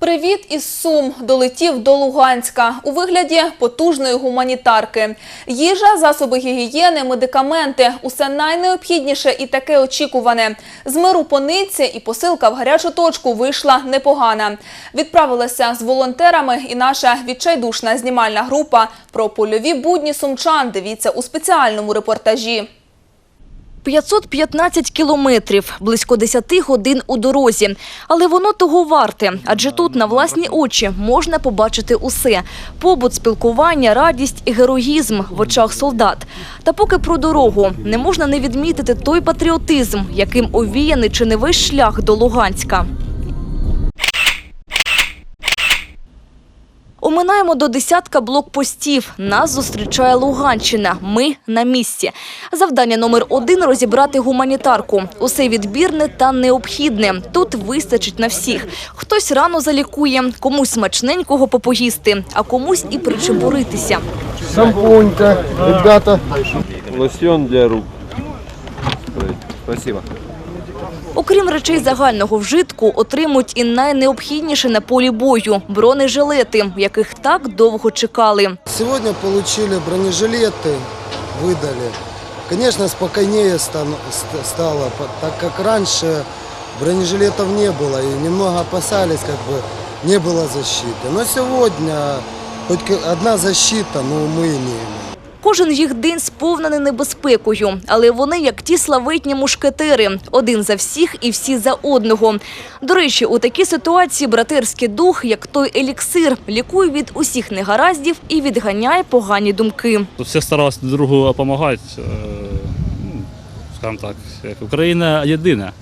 Привіт із Сум долетів до Луганська у вигляді потужної гуманітарки. Їжа, засоби гігієни, медикаменти – усе найнеобхідніше і таке очікуване. З миру по нитці і посилка в гарячу точку вийшла непогана. Відправилася з волонтерами і наша відчайдушна знімальна група про польові будні сумчан. Дивіться у спеціальному репортажі. 515 кілометрів, близько 10 годин у дорозі. Але воно того варте, адже тут на власні очі можна побачити усе. Побут, спілкування, радість і героїзм в очах солдат. Та поки про дорогу не можна не відмітити той патріотизм, яким овіяний чи не весь шлях до Луганська. Оминаємо до десятка блокпостів. Нас зустрічає Луганщина. Ми на місці. Завдання номер один – розібрати гуманітарку. Усе відбірне та необхідне. Тут вистачить на всіх. Хтось рано залікує, комусь смачненького попоїсти, а комусь і причебуритися. Шампунька, ребята. Лосьон для рук. Спасибо. Окрім речей загального вжитку, отримують і найнеобхідніше на полі бою – бронежилети, яких так довго чекали. Сегодня получили бронежилеты, выдали. Конечно, спокойнее стан- ст- стало, по- так как раньше бронежилетов не было и немного опасались, как бы не было защиты. Но сегодня хоть ка- одна защита, но мы имеем. Кожен їх день сповнений небезпекою, але вони як ті славетні мушкетери – один за всіх і всі за одного. До речі, у такій ситуації братерський дух, як той еліксир, лікує від усіх негараздів і відганяє погані думки. Всі старалися друг другу допомагати. е, ну, Скажімо так, як Україна єдина.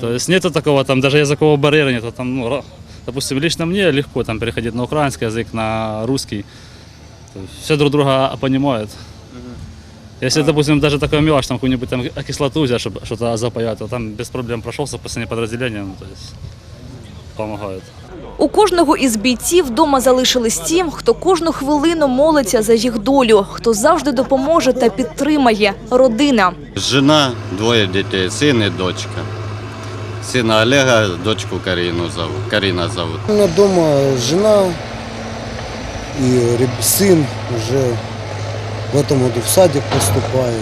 Тобто нету такого, там, даже языкового барьера нету. Там, ну, допустим, лично мне легко там, переходить на украинский язык, на русский То есть все друг друга понимают. Если, допустим, даже такое мелочь, там какую-нибудь там кислоту взять, чтобы что-то запаять, то там без проблем прошелся по последнее подразделение, ну, то есть помогают. У кожного із бійців вдома залишились ті, хто кожну хвилину молиться за їх долю, хто завжди допоможе та підтримає – родина. Жена, двое детей, сын и дочка. Сына Олега, дочку Карину зовут. Карина зовут. У меня дома жена и реб- сын уже в этом году в садик поступает.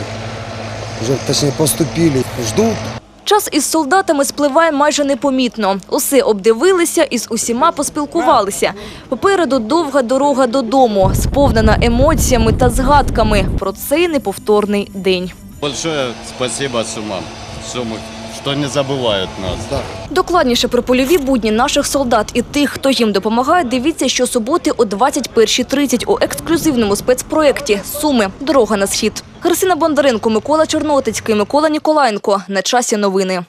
Уже, точнее, поступили, ждут. Час із солдатами спливає майже непомітно. Усе обдивилися і з усіма поспілкувалися. Попереду довга дорога додому, сповнена емоціями та згадками про цей неповторний день. Большое спасибо Сумам, Сумы, что не забувають нас. Докладніше про польові будні наших солдат і тих, хто їм допомагає, дивіться щосуботи о 21.30 у ексклюзивному спецпроєкті «Суми. Дорога на схід». Христина Бондаренко, Микола Чорнотицький, Микола Ніколаєнко. На часі новини.